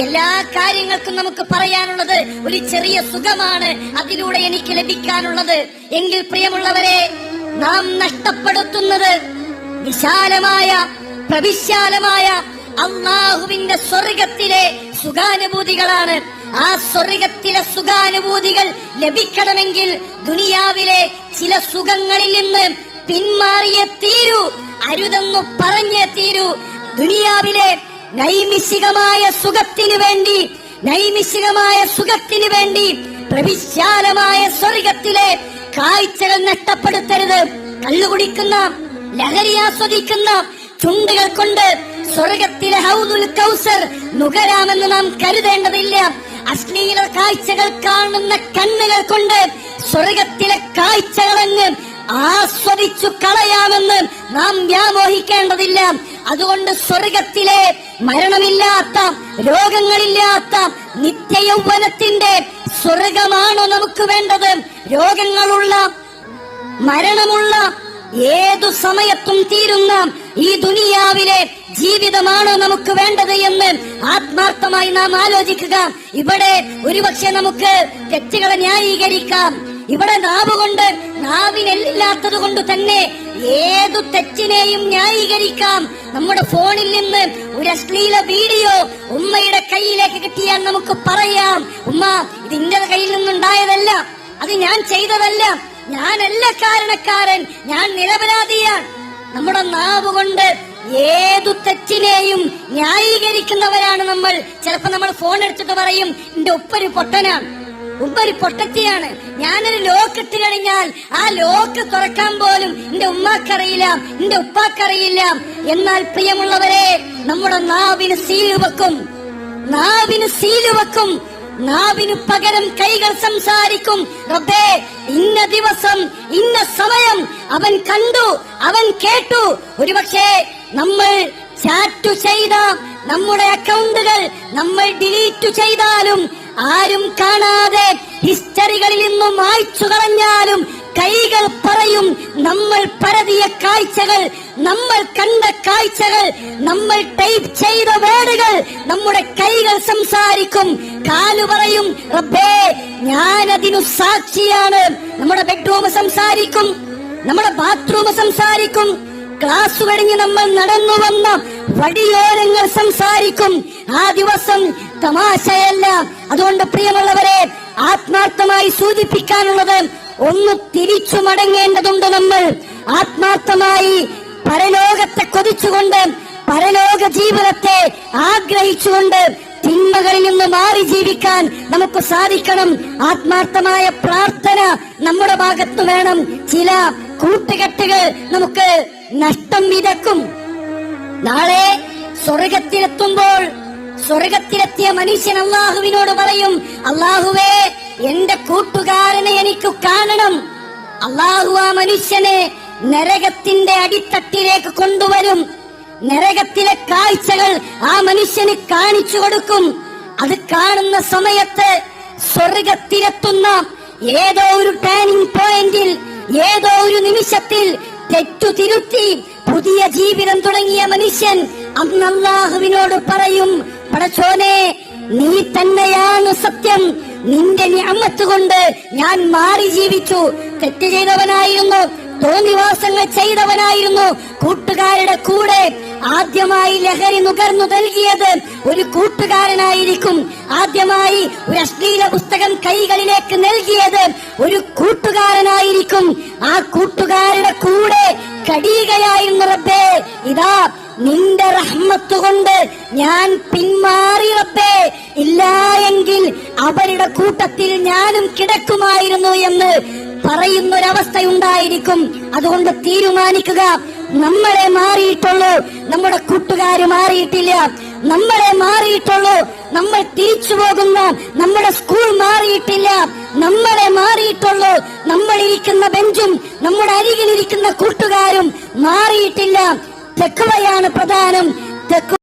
എല്ലാ കാര്യങ്ങൾക്കും നമുക്ക് പറയാനുള്ളത് ഒരു ചെറിയ സുഖമാണ് അതിലൂടെ എനിക്ക് ലഭിക്കാനുള്ളത്. എങ്കിൽ പ്രിയമുള്ളവരെ നാം നഷ്ടപ്പെടുത്തുന്നത് വിശാലമായ പ്രവിശാലമായ അള്ളാഹുവിന്റെ സ്വർഗത്തിലെ സുഖാനുഭൂതികളാണ്. ആ സ്വർഗത്തിലെ സുഖാനുഭൂതികൾ ലഭിക്കണമെങ്കിൽ ദുനിയാവിലെ ചില സുഖങ്ങളിൽ നിന്ന് പിന്മാറിയ തീരൂ അരുതെന്നു പറഞ്ഞേ തീരൂ. ദുനിയാവിലെ നൈമിഷികമായ സുഖത്തിനു വേണ്ടി നൈമിഷികമായ സുഖത്തിനു വേണ്ടി പ്രവിശാലമായ സ്വർഗത്തിലെ കാഴ്ചകൾ നഷ്ടപ്പെടുത്തരുത്. കള്ളുകുടിക്കുന്ന ലഹരി ആസ്വദിക്കുന്ന ചുണ്ടുകൾ കൊണ്ട് സ്വർഗത്തിലെ ഹൗദുൽ കൗസർ നുകരാമെന്ന് നാം കരുതേണ്ടതില്ല. അശ്ലീല കാഴ്ചകൾ കാണുന്ന കണ്ണുകൾ കൊണ്ട് സ്വർഗത്തിലെ കാഴ്ചകളെന്ന് ആസ്വദിച്ചു കളയാമെന്ന് നാം വ്യാമോഹിക്കേണ്ടതില്ല. അതുകൊണ്ട് സ്വർഗത്തിലെ മരണമില്ലാത്ത രോഗങ്ങളില്ലാത്ത നിത്യയൗവനത്തിന്റെ സ്വർഗമാണോ നമുക്ക് വേണ്ടത്? രോഗങ്ങളുള്ള മരണമുള്ള ഏതു സമയത്തും തീരുന്ന ഈ ദുനിയാവിലെ ജീവിതമാണ് നമുക്ക് വേണ്ടത് എന്ന് ആത്മാർത്ഥമായി നാം ആലോചിക്കുക. ഇവിടെ ഒരുപക്ഷെ നമുക്ക് തെറ്റുകളെ ന്യായീകരിക്കാം. ഇവിടെ നാവ് കൊണ്ട് നാവിനെല്ലാത്തത് കൊണ്ട് തന്നെ ഏതു തെറ്റിനെയും ന്യായീകരിക്കാം. നമ്മുടെ ഫോണിൽ നിന്ന് ഒരു അശ്ലീല വീഡിയോ ഉമ്മയുടെ കയ്യിലേക്ക് കിട്ടിയാൽ നമുക്ക് പറയാം ഉമ്മ ഇത് ഇന്റെ കയ്യിൽ നിന്നുണ്ടായതല്ല അത് ഞാൻ ചെയ്തതല്ല ഞാനല്ല കാരണക്കാരൻ ഞാൻ നിരപരാധിയാണ്. നമ്മുടെ നാവ് കൊണ്ട് ഏതു തെറ്റിനെയും ന്യായീകരിക്കുന്നവരാണ് നമ്മൾ. ചിലപ്പോ നമ്മൾ ഫോൺ എടുത്തിട്ട് പറയും എന്റെ ഉപ്പൊരു പൊട്ടനാണ്. ഉപ്പൊരു പൊട്ടത്തിയാണ്. ഞാനൊരു ലോക്ക് ഇട്ട് കഴിഞ്ഞാൽ ആ ലോക്ക് തുറക്കാൻ പോലും എന്റെ ഉമ്മാക്കറിയില്ല എന്റെ ഉപ്പാക്കറിയില്ല. എന്നാൽ പ്രിയമുള്ളവരെ നമ്മുടെ നാവിന് സീൽ വെക്കും. നാവിന് സീൽ വെക്കും. നാവിന് പകരം കൈകൾ സംസാരിക്കും. റബ്ബേ ഇന്ന ദിവസം ഇന്ന സമയം അവൻ കണ്ടു അവൻ കേട്ടു. ഒരുപക്ഷെ നമ്മൾ ചാറ്റു ചെയ്ത നമ്മുടെ അക്കൗണ്ടുകൾ നമ്മൾ ഡിലീറ്റ് ചെയ്താലും ആരും കാണാതെ ഹിസ്റ്ററികളിൽ നിന്നും മായ്ച്ചു കളഞ്ഞാലും കൈകൾ പറയും നമ്മൾ പരതിയ കാഴ്ചകൾ നമ്മൾ കണ്ട കാഴ്ചകൾ നമ്മൾ ടൈപ്പ് ചെയ്ത വേർഡുകൾ നമ്മുടെ കൈകൾ സംസാരിക്കും കാലു പറയും റബ്ബേ ഞാനതിനു സാക്ഷിയാണ്. നമ്മുടെ ബെഡ്റൂം സംസാരിക്കും നമ്മുടെ ബാത്റൂം സംസാരിക്കും. ക്ലാസ് കഴിഞ്ഞ് നമ്മൾ നടന്നു വന്ന വഴിയോരങ്ങൾ സംസാരിക്കും. ആ ദിവസം തമാശയല്ല. അതുകൊണ്ട് പ്രിയമുള്ളവരെ ആത്മാർത്ഥമായി സൂചിപ്പിക്കാനുള്ളത് ഒന്ന് തിരിച്ചു മടങ്ങേണ്ടതുണ്ട് നമ്മൾ. ആത്മാർത്ഥമായി പരലോകത്തെ കൊതിച്ചുകൊണ്ട് പരലോക ജീവിതത്തെ ആഗ്രഹിച്ചുകൊണ്ട് തിന്മകളിൽ നിന്ന് മാറി ജീവിക്കാൻ നമുക്ക് സാധിക്കണം. ആത്മാർത്ഥമായ പ്രാർത്ഥന നമ്മുടെ ഭാഗത്ത് വേണം. ചില കൂട്ടുകെട്ടുകൾ നമുക്ക് നഷ്ടം വിതക്കും. നാളെ സ്വർഗത്തിലെത്തുമ്പോൾ സ്വർഗത്തിലെത്തിയ മനുഷ്യൻ അള്ളാഹുവിനോട് പറയും അള്ളാഹുവേ എന്റെ കൂട്ടുകാരനെ എനിക്ക് കാണണം. അള്ളാഹു ആ മനുഷ്യനെ നരകത്തിന്റെ അടിത്തട്ടിലേക്ക് കൊണ്ടുവരും. നരകത്തിലെ കാഴ്ചകൾ ആ മനുഷ്യന് കാണിച്ചു കൊടുക്കും. അത് കാണുന്ന സമയത്ത് സ്വർഗത്തിലെത്തുന്ന ഏതോ ഒരു ടേണിംഗ് പോയിന്റിൽ ഏതോ ഒരു നിമിഷത്തിൽ തെറ്റു തിരുത്തി പുതിയ ജീവിതം തുടങ്ങിയ മനുഷ്യൻ അന്ന് പറയും പടച്ചോനെ നീ തന്നെയാണ് സത്യം. നിന്റെ ഞമ്മത്ത് കൊണ്ട് ഞാൻ മാറി ജീവിച്ചു. തെറ്റ് ചെയ്തവനായിരുന്നു തോന്നിവാസങ്ങൾ ചെയ്തവനായിരുന്നു. കൂട്ടുകാരുടെ കൂടെ ആദ്യമായി ലഹരി നുകർന്നു നൽകിയത് ഒരു കൂട്ടുകാരനായിരിക്കും. ആദ്യമായി ഒരു അശ്ലീല പുസ്തകം കൈകളിലേക്ക് നൽകിയത് ഒരു കൂട്ടുകാരനായിരിക്കും. ആ കൂട്ടുകാരുടെ കൂടെ റബ്ബേ ഇതാ നിന്റെ റഹ്മത്ത് കൊണ്ട് ഞാൻ പിന്മാറി റബ്ബേ. ഇല്ല അവരുടെ കൂട്ടത്തിൽ ഞാനും കിടക്കുമായിരുന്നു എന്ന് പറയുന്ന പറയുന്നൊരവസ്ഥയുണ്ടായിരിക്കും. അതുകൊണ്ട് തീരുമാനിക്കുക. നമ്മളെ മാറിയിട്ടുള്ളൂ. നമ്മുടെ കൂട്ടുകാര് മാറിയിട്ടില്ല. നമ്മളെ മാറിയിട്ടുള്ളൂ. നമ്മൾ തിരിച്ചു പോകുന്ന നമ്മുടെ സ്കൂൾ മാറിയിട്ടില്ല. നമ്മളെ മാറിയിട്ടുള്ളൂ. നമ്മളിരിക്കുന്ന ബെഞ്ചും നമ്മുടെ അരികിലിരിക്കുന്ന കൂട്ടുകാരും മാറിയിട്ടില്ല. തെക്കുവയാണ് പ്രധാനം. തെക്കു